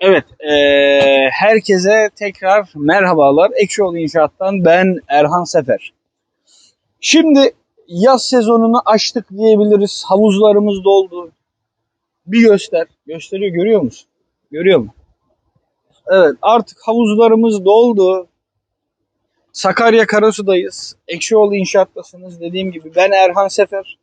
Evet, eee, herkese tekrar merhabalar. Ekşioğlu İnşaat'tan ben Erhan Sefer. Şimdi yaz sezonunu açtık diyebiliriz. Havuzlarımız doldu. Bir göster. Gösteriyor, görüyor musun? Görüyor musun? Evet, artık havuzlarımız doldu. Sakarya Karasu'dayız. Ekşioğlu İnşaat'tasınız. Dediğim gibi ben Erhan Sefer.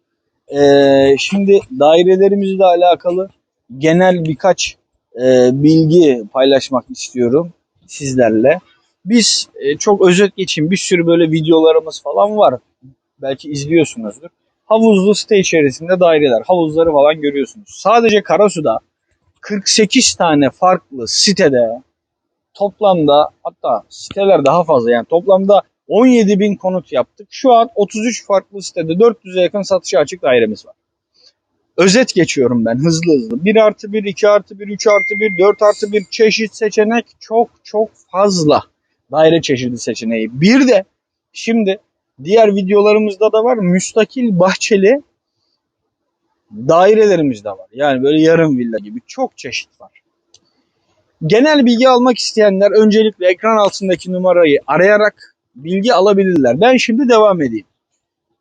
Eee, şimdi dairelerimizle alakalı genel birkaç e, bilgi paylaşmak istiyorum sizlerle. Biz e, çok özet geçeyim bir sürü böyle videolarımız falan var. Belki izliyorsunuzdur. Havuzlu site içerisinde daireler, havuzları falan görüyorsunuz. Sadece Karasu'da 48 tane farklı sitede toplamda hatta siteler daha fazla yani toplamda 17 bin konut yaptık. Şu an 33 farklı sitede 400'e yakın satışa açık dairemiz var özet geçiyorum ben hızlı hızlı. 1 artı 1, 2 artı 1, 3 artı 1, 4 artı 1 çeşit seçenek çok çok fazla. Daire çeşidi seçeneği. Bir de şimdi diğer videolarımızda da var müstakil bahçeli dairelerimiz de var. Yani böyle yarım villa gibi çok çeşit var. Genel bilgi almak isteyenler öncelikle ekran altındaki numarayı arayarak bilgi alabilirler. Ben şimdi devam edeyim.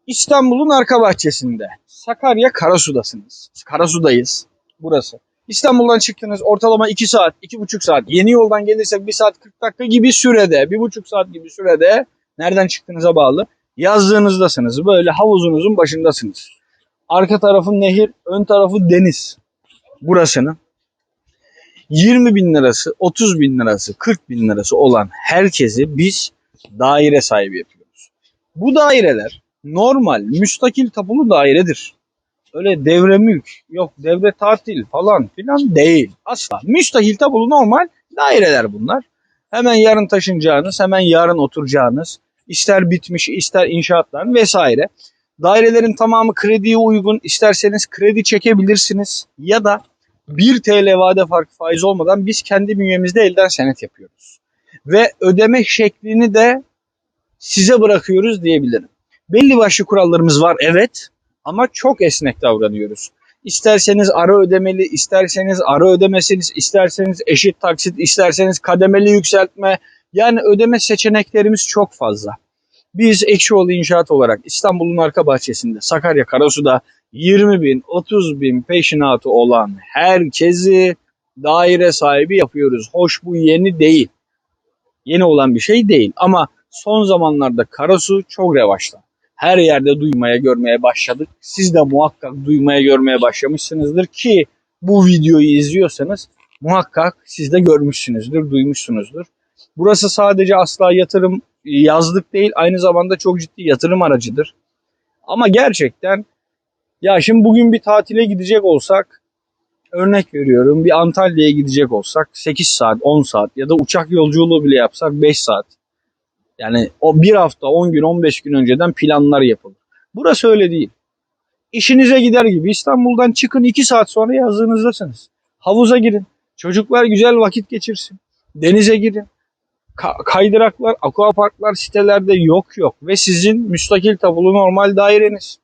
İstanbul'un arka bahçesinde. Sakarya Karasu'dasınız. Karasu'dayız. Burası. İstanbul'dan çıktınız ortalama 2 saat, 2,5 saat. Yeni yoldan gelirsek 1 saat 40 dakika gibi sürede, 1,5 saat gibi sürede nereden çıktığınıza bağlı. Yazdığınızdasınız. Böyle havuzunuzun başındasınız. Arka tarafı nehir, ön tarafı deniz. Burasının 20 bin lirası, 30 bin lirası, 40 bin lirası olan herkesi biz daire sahibi yapıyoruz. Bu daireler normal müstakil tapulu dairedir. Öyle devre mülk, yok devre tatil falan filan değil. Asla. Müstakil tapulu normal daireler bunlar. Hemen yarın taşınacağınız, hemen yarın oturacağınız, ister bitmiş, ister inşaatlar vesaire. Dairelerin tamamı krediye uygun. İsterseniz kredi çekebilirsiniz ya da 1 TL vade farkı faiz olmadan biz kendi bünyemizde elden senet yapıyoruz. Ve ödeme şeklini de size bırakıyoruz diyebilirim. Belli başlı kurallarımız var evet ama çok esnek davranıyoruz. İsterseniz ara ödemeli, isterseniz ara ödemesiniz, isterseniz eşit taksit, isterseniz kademeli yükseltme. Yani ödeme seçeneklerimiz çok fazla. Biz Ekşioğlu İnşaat olarak İstanbul'un arka bahçesinde Sakarya Karasu'da 20 bin, 30 bin peşinatı olan herkesi daire sahibi yapıyoruz. Hoş bu yeni değil. Yeni olan bir şey değil ama son zamanlarda Karasu çok revaçta her yerde duymaya görmeye başladık. Siz de muhakkak duymaya görmeye başlamışsınızdır ki bu videoyu izliyorsanız muhakkak siz de görmüşsünüzdür, duymuşsunuzdur. Burası sadece asla yatırım yazlık değil, aynı zamanda çok ciddi yatırım aracıdır. Ama gerçekten ya şimdi bugün bir tatile gidecek olsak örnek veriyorum bir Antalya'ya gidecek olsak 8 saat 10 saat ya da uçak yolculuğu bile yapsak 5 saat yani o bir hafta, 10 gün, 15 gün önceden planlar yapılır. Burası öyle değil. İşinize gider gibi İstanbul'dan çıkın 2 saat sonra yazlığınızdasınız. Havuza girin. Çocuklar güzel vakit geçirsin. Denize girin. Ka- kaydıraklar, aquaparklar sitelerde yok yok. Ve sizin müstakil tabulu normal daireniz.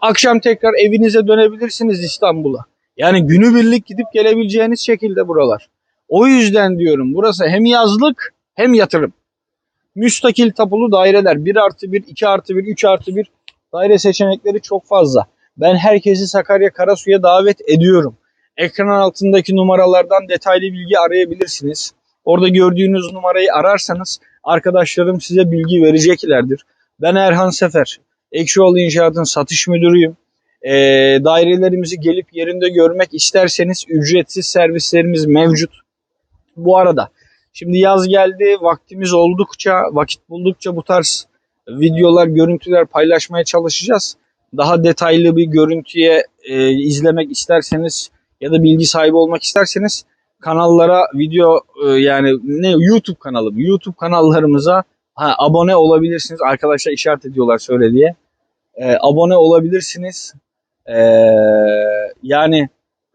Akşam tekrar evinize dönebilirsiniz İstanbul'a. Yani günübirlik gidip gelebileceğiniz şekilde buralar. O yüzden diyorum burası hem yazlık hem yatırım. Müstakil tapulu daireler 1 artı 1, 2 artı 1, 3 artı 1 daire seçenekleri çok fazla. Ben herkesi Sakarya Karasu'ya davet ediyorum. Ekran altındaki numaralardan detaylı bilgi arayabilirsiniz. Orada gördüğünüz numarayı ararsanız arkadaşlarım size bilgi vereceklerdir. Ben Erhan Sefer, Ekşioğlu İnşaat'ın satış müdürüyüm. E, dairelerimizi gelip yerinde görmek isterseniz ücretsiz servislerimiz mevcut. Bu arada Şimdi yaz geldi, vaktimiz oldukça, vakit buldukça bu tarz videolar, görüntüler paylaşmaya çalışacağız. Daha detaylı bir görüntüye e, izlemek isterseniz ya da bilgi sahibi olmak isterseniz kanallara video e, yani ne YouTube kanalım, YouTube kanallarımıza ha, abone olabilirsiniz. Arkadaşlar işaret ediyorlar söyle diye. E, abone olabilirsiniz. E, yani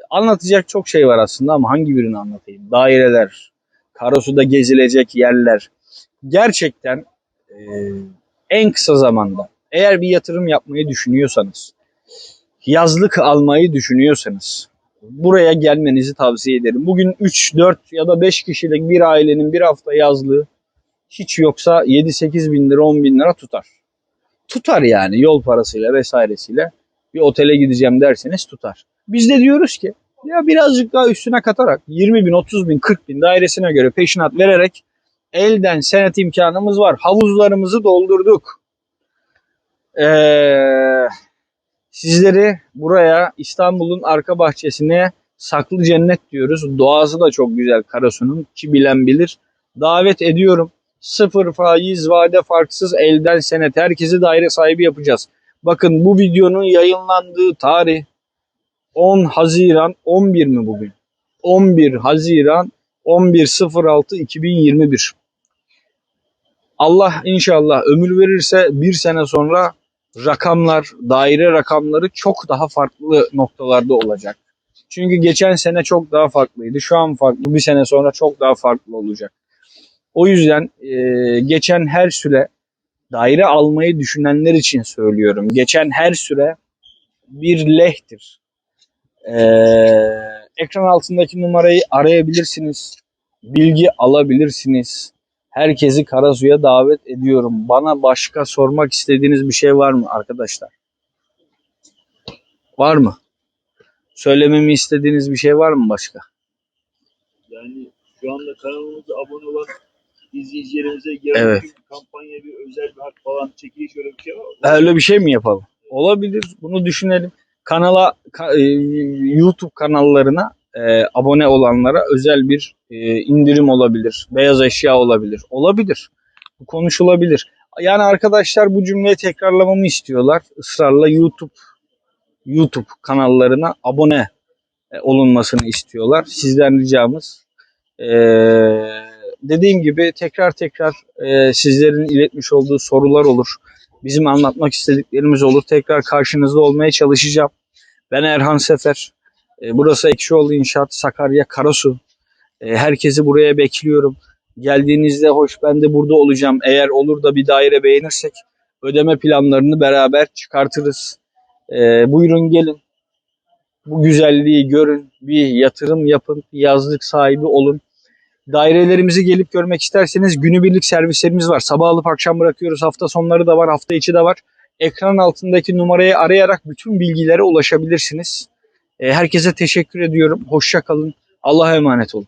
anlatacak çok şey var aslında ama hangi birini anlatayım? Daireler, Karasu'da gezilecek yerler. Gerçekten e, en kısa zamanda eğer bir yatırım yapmayı düşünüyorsanız, yazlık almayı düşünüyorsanız, buraya gelmenizi tavsiye ederim. Bugün 3, 4 ya da 5 kişilik bir ailenin bir hafta yazlığı hiç yoksa 7-8 bin lira 10 bin lira tutar. Tutar yani yol parasıyla vesairesiyle bir otele gideceğim derseniz tutar. Biz de diyoruz ki ya birazcık daha üstüne katarak 20 bin, 30 bin, 40 bin dairesine göre peşinat vererek elden senet imkanımız var. Havuzlarımızı doldurduk. Ee, sizleri buraya İstanbul'un arka bahçesine saklı cennet diyoruz. Doğası da çok güzel Karasu'nun ki bilen bilir. Davet ediyorum. Sıfır faiz vade farksız elden senet herkesi daire sahibi yapacağız. Bakın bu videonun yayınlandığı tarih 10 Haziran 11 mi bugün? 11 Haziran 11.06 2021. Allah inşallah ömür verirse bir sene sonra rakamlar, daire rakamları çok daha farklı noktalarda olacak. Çünkü geçen sene çok daha farklıydı. Şu an farklı. Bir sene sonra çok daha farklı olacak. O yüzden e, geçen her süre daire almayı düşünenler için söylüyorum. Geçen her süre bir lehtir. E, ekran altındaki numarayı arayabilirsiniz. Bilgi alabilirsiniz. Herkesi Karasu'ya davet ediyorum. Bana başka sormak istediğiniz bir şey var mı arkadaşlar? Var mı? Söylememi istediğiniz bir şey var mı başka? Yani şu anda kanalımıza abone olan izleyicilerimize yarın Evet. bir kampanya bir özel bir hak falan çekiliş öyle bir şey var. mı? Öyle bir şey mi yapalım? Olabilir. Bunu düşünelim. Kanala ka- e, YouTube kanallarına e, abone olanlara özel bir e, indirim olabilir. Beyaz eşya olabilir. Olabilir. Bu konuşulabilir. Yani arkadaşlar bu cümleyi tekrarlamamı istiyorlar. Israrla YouTube YouTube kanallarına abone e, olunmasını istiyorlar. Sizden ricamız e, dediğim gibi tekrar tekrar e, sizlerin iletmiş olduğu sorular olur. Bizim anlatmak istediklerimiz olur. Tekrar karşınızda olmaya çalışacağım. Ben Erhan Sefer. E, burası Ekşioğlu İnşaat Sakarya Karasu. E, herkesi buraya bekliyorum. Geldiğinizde hoş ben de burada olacağım. Eğer olur da bir daire beğenirsek ödeme planlarını beraber çıkartırız. E, buyurun gelin. Bu güzelliği görün. Bir yatırım yapın. Yazlık sahibi olun. Dairelerimizi gelip görmek isterseniz günübirlik servislerimiz var. Sabah alıp akşam bırakıyoruz. Hafta sonları da var, hafta içi de var. Ekran altındaki numarayı arayarak bütün bilgilere ulaşabilirsiniz. E, herkese teşekkür ediyorum. Hoşça kalın. Allah'a emanet olun.